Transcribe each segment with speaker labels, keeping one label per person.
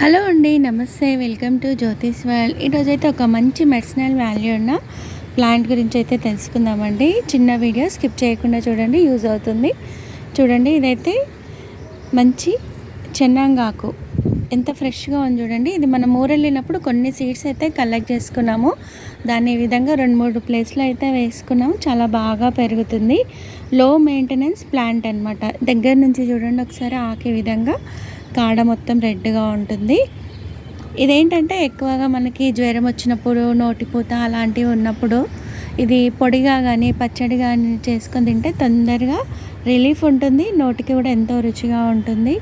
Speaker 1: Hello అండి నమస్తే. Welcome to Jyotish world. ఈరోజు అయితే ఒక మంచి మెడిసినల్ వాల్యూ ఉన్న ప్లాంట్ గురించి అయితే తెలుసుకుందామండి. చిన్న వీడియో స్కిప్ చేయకుండా చూడండి యూజ్ అవుతుంది. చూడండి ఇదైతే మంచి చెన్నాంగాకు. ఎంత ఫ్రెష్గా ఉంది చూడండి. ఇది మనం ఊరెళ్ళినప్పుడు కొన్ని సీడ్స్ అయితే కలెక్ట్ చేసుకున్నాము. దాన్ని ఈ విధంగా రెండు మూడు ప్లేస్లో అయితే వేసుకున్నాము. చాలా బాగా పెరుగుతుంది. లో మెయింటెనెన్స్ ప్లాంట్ అనమాట దగ్గర నుంచి చూడండి ఒకసారి ఆకే విధంగా కాడ మొత్తం రెడ్గా ఉంటుంది. ఇదేంటంటే ఎక్కువగా మనకి జ్వరం వచ్చినప్పుడు నోటిపూత అలాంటివి ఉన్నప్పుడు ఇది పొడిగా కానీ పచ్చడి కానీ చేసుకొని తింటే తొందరగా రిలీఫ్ ఉంటుంది. నోటికి కూడా ఎంతో రుచిగా ఉంటుంది.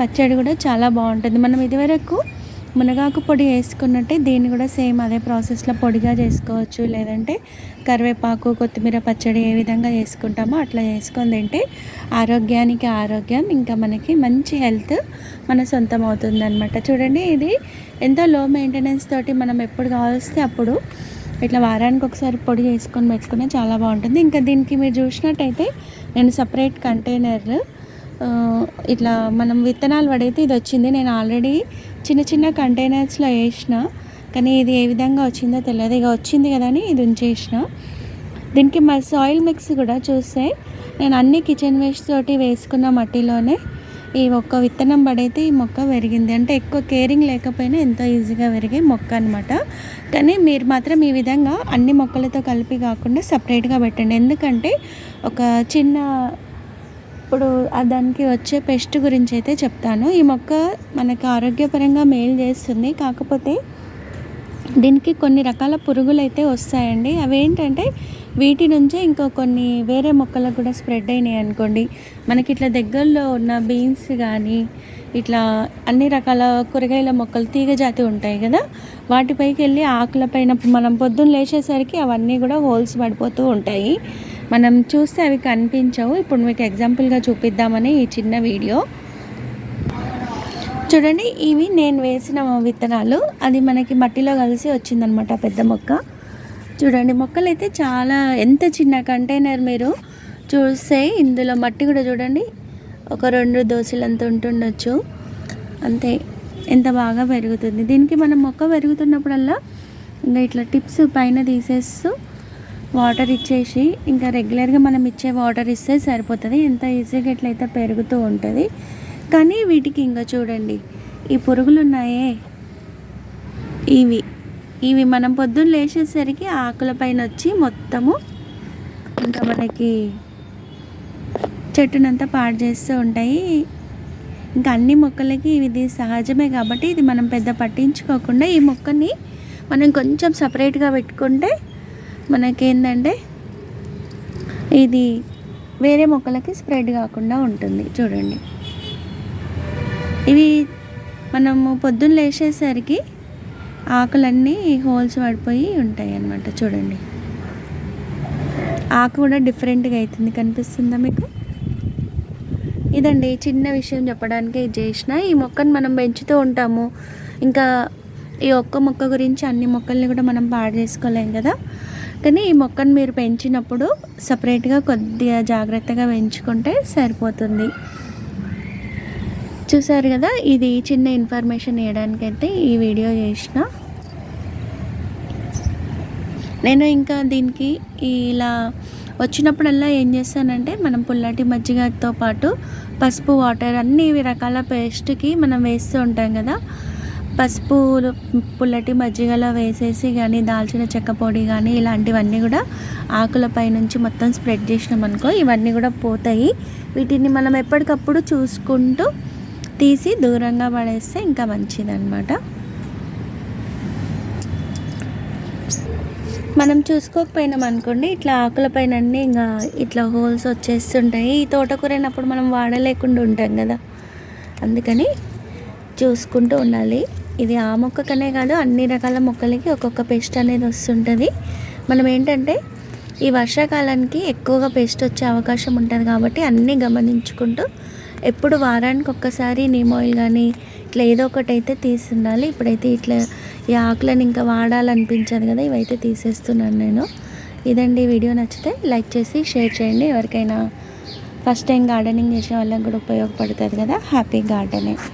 Speaker 1: పచ్చడి కూడా చాలా బాగుంటుంది. మనం ఇదివరకు మునగాకు పొడి వేసుకున్నట్టే దీన్ని కూడా సేమ్ అదే ప్రాసెస్లో పొడిగా చేసుకోవచ్చు. లేదంటే కరివేపాకు కొత్తిమీర పచ్చడి ఏ విధంగా చేసుకుంటామో అట్లా చేసుకొని తింటే ఆరోగ్యానికి ఆరోగ్యం ఇంకా మనకి మంచి హెల్త్ మన సొంతం అవుతుందన్నమాట. చూడండి ఇది ఎంతో లో మెయింటెనెన్స్ తోటి మనం ఎప్పుడు కావలిస్తే అప్పుడు ఇట్లా వారానికి ఒకసారి పొడి చేసుకొని పెట్టుకునే చాలా బాగుంటుంది. ఇంకా దీనికి మీరు చూసినట్టయితే నేను సపరేట్ కంటైనర్ ఇట్లా మనం విత్తనాలు పడితే ఇది వచ్చింది. నేను ఆల్రెడీ చిన్న చిన్న కంటైనర్స్లో వేసిన. కానీ ఇది ఏ విధంగా వచ్చిందో తెలియదు. ఇక వచ్చింది కదా అని ఇది ఉంచేసిన. దీనికి మా సాయిల్ మిక్స్ కూడా చూస్తే నేను అన్ని కిచెన్ వేస్ట్ తోటి వేసుకున్న మట్టిలోనే ఈ ఒక్క విత్తనం పడైతే ఈ మొక్క పెరిగింది. అంటే ఎక్కువ కేరింగ్ లేకపోయినా ఎంతో ఈజీగా పెరిగే మొక్క అనమాట కానీ మీరు మాత్రం ఈ విధంగా అన్ని మొక్కలతో కలిపి కాకుండా సపరేట్గా పెట్టండి. ఎందుకంటే ఒక చిన్న ఇప్పుడు దానికి వచ్చే పెస్ట్ గురించి అయితే చెప్తాను. ఈ మొక్క మనకు ఆరోగ్యపరంగా మేలు చేస్తుంది. కాకపోతే దీనికి కొన్ని రకాల పురుగులు అయితే వస్తాయండి. అవి ఏంటంటే వీటి నుంచే ఇంకో కొన్ని వేరే మొక్కలకు కూడా స్ప్రెడ్ అయినాయి అనుకోండి. మనకి ఇట్లా దగ్గరలో ఉన్న బీన్స్ కానీ ఇట్లా అన్ని రకాల కూరగాయల మొక్కలు తీగ జాతి ఉంటాయి కదా వాటిపైకి వెళ్ళి ఆకుల పైన మనం పొద్దున్న లేచేసరికి అవన్నీ కూడా హోల్స్ పడిపోతూ ఉంటాయి. మనం చూస్తే అవి కనిపించవు. ఇప్పుడు మీకు ఎగ్జాంపుల్గా చూపిద్దామని ఈ చిన్న వీడియో చూడండి ఇవి నేను వేసిన విత్తనాలు. అది మనకి మట్టిలో కలిసి వచ్చిందనమాట పెద్ద మొక్క. చూడండి మొక్కలు అయితే చాలా ఎంత చిన్న కంటైనర్ మీరు చూస్తే ఇందులో మట్టి కూడా చూడండి. ఒక రెండు దోశలంత ఉంటుండొచ్చు. అంతే ఎంత బాగా పెరుగుతుంది. దీనికి మనం మొక్క పెరుగుతున్నప్పుడల్లా ఇంకా ఇట్లా టిప్స్ పైన తీసేస్తూ వాటర్ ఇచ్చేసి ఇంకా రెగ్యులర్గా మనం ఇచ్చే వాటర్ ఇస్తే సరిపోతుంది. ఎంత ఈజీగా ఎట్లయితే పెరుగుతూ ఉంటుంది. కానీ వీటికి ఇంకా చూడండి ఈ పురుగులు ఉన్నాయే ఇవి ఇవి మనం పొద్దున్న లేచేసరికి ఆకుల పైన వచ్చి మొత్తము ఇంకా మనకి చెట్టునంతా పాడు చేస్తూ ఉంటాయి. ఇంకా అన్ని మొక్కలకి ఇది సహజమే కాబట్టి ఇది మనం పెద్ద పట్టించుకోకుండా ఈ మొక్కని మనం కొంచెం సపరేట్గా పెట్టుకుంటే మనకేంటంటే ఇది వేరే మొక్కలకి స్ప్రెడ్ కాకుండా ఉంటుంది. చూడండి. ఇవి మనము పొద్దున్న లేచేసరికి ఆకులన్నీ హోల్స్ పడిపోయి ఉంటాయి అన్నమాట చూడండి. ఆకు కూడా డిఫరెంట్గా అవుతుంది కనిపిస్తుందా మీకు? ఇదండి చిన్న విషయం చెప్పడానికి ఇది చేసిన. ఈ మొక్కను మనం పెంచుతూ ఉంటాము. ఇంకా ఈ ఒక్క మొక్క గురించి అన్ని మొక్కల్ని కూడా మనం పాడు చేసుకోలేం కదా. కానీ ఈ మొక్కను మీరు పెంచినప్పుడు సపరేట్గా కొద్దిగా జాగ్రత్తగా పెంచుకుంటే సరిపోతుంది. చూసారు కదా ఇది చిన్న ఇన్ఫర్మేషన్ ఇవ్వడానికైతే ఈ వీడియో చేసిన. నేను ఇంకా దీనికి ఇలా వచ్చినప్పుడల్లా ఏం చేస్తానంటే మనం పుల్లటి మజ్జిగతో పాటు పసుపు వాటర్ అన్ని రకాల పేస్ట్కి మనం వేస్తూ ఉంటాం కదా పసుపు పుల్లటి మజ్జిగలో వేసేసి కానీ దాల్చిన చెక్క పొడి కానీ ఇలాంటివన్నీ కూడా ఆకులపై నుంచి మొత్తం స్ప్రెడ్ చేసినాం అనుకో ఇవన్నీ కూడా పోతాయి. వీటిని మనం ఎప్పటికప్పుడు చూసుకుంటూ తీసి దూరంగా పడేస్తే ఇంకా మంచిదన్నమాట. మనం చూసుకోకపోయినాం అనుకోండి ఇట్లా ఆకుల పైన అన్నీ ఇంకా ఇట్లా హోల్స్ వచ్చేస్తుంటాయి. ఈ తోటకూరైనప్పుడు మనం వాడలేకుండా ఉంటాం కదా. అందుకని చూసుకుంటూ ఉండాలి. ఇది ఆ మొక్కకనే కాదు అన్ని రకాల మొక్కలకి ఒక్కొక్క పెస్ట్ అనేది వస్తుంటుంది. మనం ఏంటంటే ఈ వర్షాకాలానికి ఎక్కువగా పెస్ట్ వచ్చే అవకాశం ఉంటుంది కాబట్టి అన్నీ గమనించుకుంటూ ఎప్పుడు వారానికి ఒక్కసారి నీమ్ ఆయిల్ కానీ ఇట్లా ఏదో ఒకటి అయితే తీస్తుండాలి ఇప్పుడైతే ఇట్లా ఈ ఆకులను ఇంకా వాడాలనిపించదు కదా ఇవైతే తీసేస్తున్నాను నేను. ఇదండి వీడియో నచ్చితే లైక్ చేసి షేర్ చేయండి. ఎవరికైనా ఫస్ట్ టైం గార్డెనింగ్ చేసే వాళ్ళకి కూడా ఉపయోగపడుతుంది కదా హ్యాపీ గార్డెనింగ్.